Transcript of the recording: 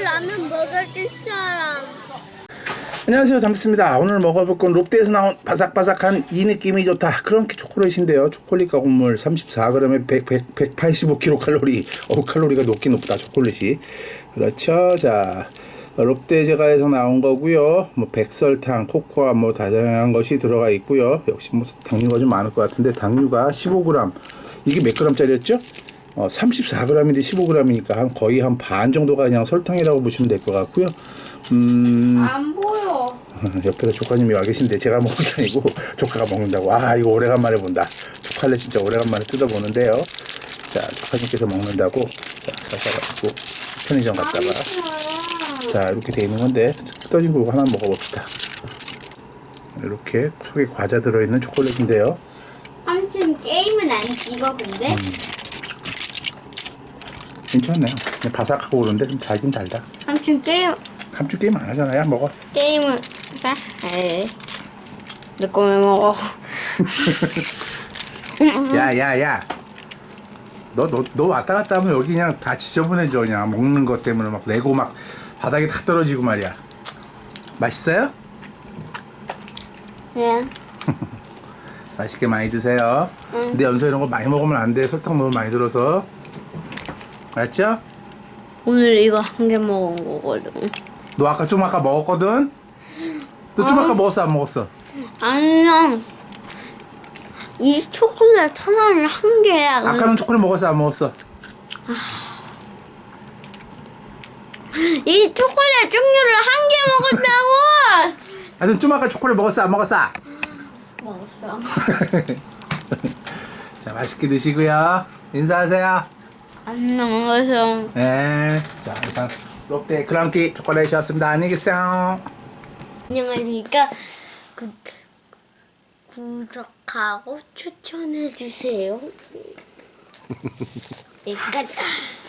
라면 먹어줄 사람. 안녕하세요. 담비스입니다. 오늘 먹어볼 건 롯데에서 나온 바삭바삭한 이 느낌이 좋다. 크런키 초콜릿인데요. 초콜릿 가공물 34g에 100, 100, 185kcal 어우 칼로리가 높긴 높다 초콜릿이. 그렇죠. 자 롯데 제과에서 나온 거고요. 뭐 백설탕 코코아 뭐 다양한 것이 들어가 있고요. 역시 뭐 당류가 좀 많을 것 같은데 당류가 15g 이게 몇 g짜리였죠? 어, 34g인데 15g이니까 한 거의 한 반 정도가 그냥 설탕이라고 보시면 될 것 같고요. 음. 안 보여. 옆에서 조카님이 와 계신데 제가 먹는 게 아니고 조카가 먹는다고. 아 이거 오래간만에 본다. 조카를 진짜 오래간만에 뜯어보는데요. 자 조카님께서 먹는다고. 자 사셔가지고 편의점 갔다가. 자 이렇게 돼 있는 건데 뜯어진 거 하나 먹어봅시다. 이렇게 속에 과자 들어있는 초콜릿인데요. 삼촌 게임은 안 찍어 근데? 음. 괜찮네요. 그냥 바삭하고 그런데 좀 달긴 달다. 삼촌 게임. 감쪽 게임 안 하잖아요 먹어. 게임은 자, 에이. 내 거면 먹어. 야야야. 너 너 너 왔다 갔다 하면 여기 그냥 다 지저분해져 그냥. 먹는 것 때문에 막 레고 막 바닥에 탁 떨어지고 말이야. 맛있어요? 예. 맛있게 많이 드세요. 근데 연서 이런 거 많이 먹으면 안 돼. 설탕 너무 많이 들어서 알았죠? 오늘 이거 한 개 먹은 거거든. 너 아까 좀 아까 먹었거든? 너좀 아까 먹었어 안 먹었어? 아니야. 이 초콜릿 하나를 한 개야. 아까는 초콜릿 먹었어 안 먹었어? 이 초콜릿 종류를 한 개 먹었다고. 하여튼 좀 아까 초콜릿 먹었어 안 먹었어? 먹었어. 자 맛있게 드시고요 인사하세요 안 먹어서. 네. 자, 일단 롯데 크런키 초콜릿이었습니다. 안녕히 계세요. 안녕하십니까. 구, 구독하고 추천해 주세요. 여기까지.